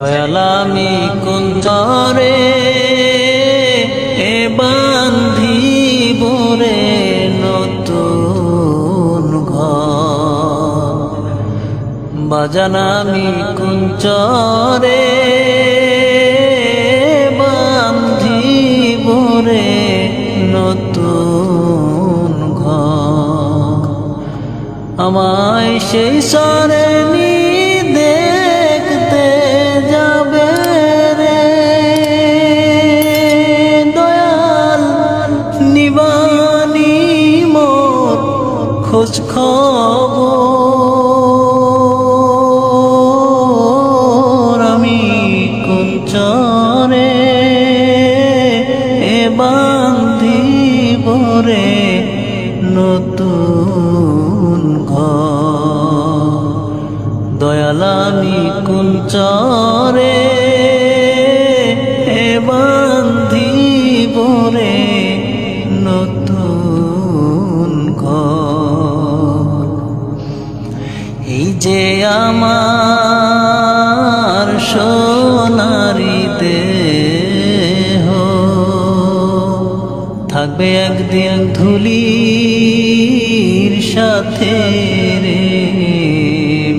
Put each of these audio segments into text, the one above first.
দয়ালামি কুঞ্জরে এ বান্ধিব রে নতুন ঘর। বাজানামি কুঞ্জরে বান্ধিব রে নতুন ঘর। আমায় সেই সরে খোঁজ খবর আমি কুঞ্চরে এ বান্ধিব রে নতুন ঘর? দয়ালামি কুঞ্চরে থাকবে একদিন ধুলির সাথে রে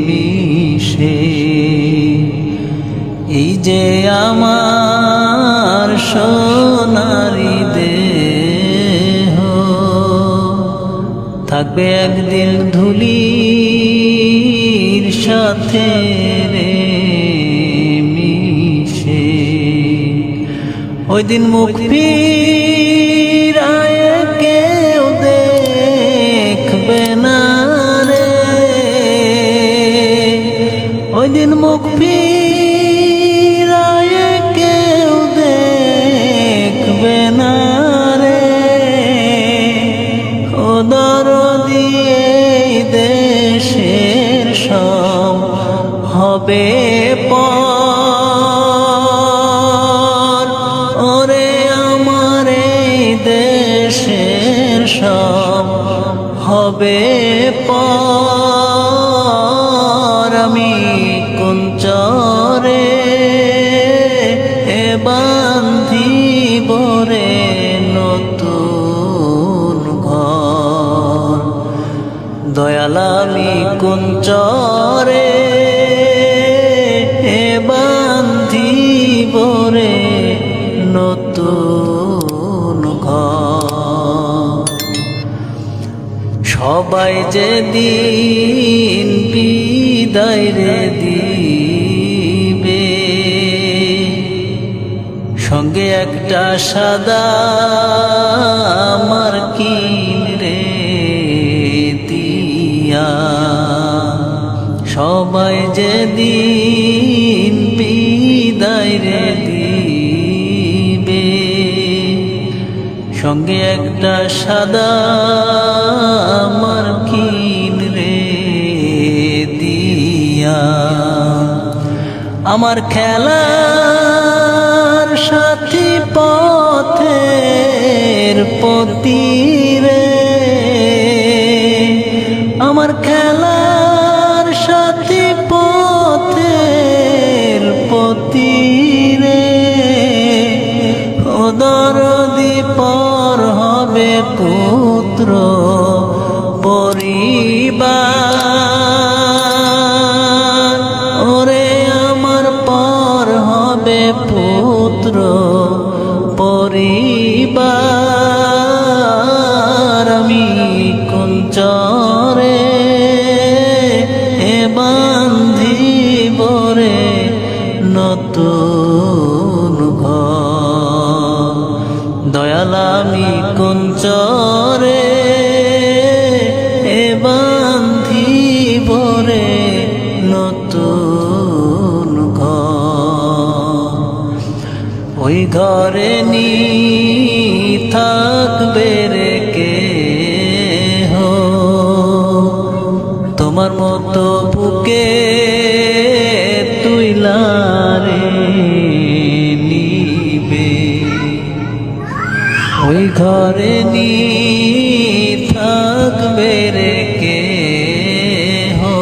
মিশে। এই যে আমার সোনারি দেহ, থাকবে একদিন ধুলির সাথে রে ওই দিন মুখ দিন মুখ ফিরায় কেউ দেখবে না রে। ও দিয়ে দেশের সব হবে পর। আমার দেশের সব হবে পর। আমি দয়ালামি কুঞ্চরে এ বান্ধিব রে নতুন ঘর? সবাই যে দিন বিদায় রে দিবে, সঙ্গে একটা সাদা আমার কিন সবাই যে দিন বিদায় রে দিবে। সঙ্গে একটা সাদা আমার মার্কিন রে দিয়া। আমার খেলার সাথী পথের পতি রে। আমার খেলার দয়ালামি কুঞ্চরে এ বান্ধিব রে নতুন ওই ঘরে নি থাকবে রে নি থাকবে রে হো।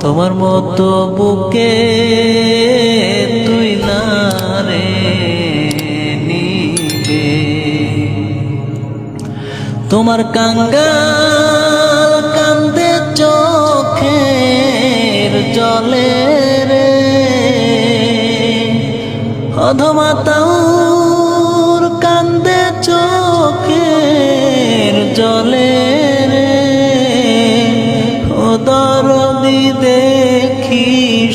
তোমার মতো বুকে তুই না রে নিবে। তোমার কাঙ্গাল কান্দে চোখের জলে রে। অধমা জলে রে ও দরদি দেখি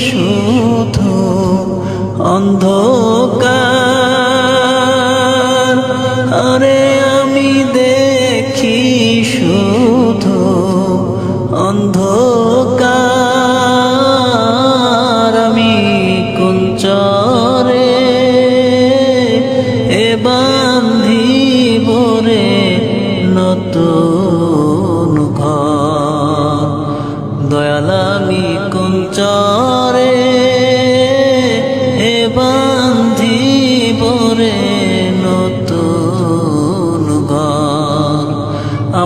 শুধু অন্ধকার। আরে আমি দেখি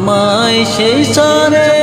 আমায় সেই সরে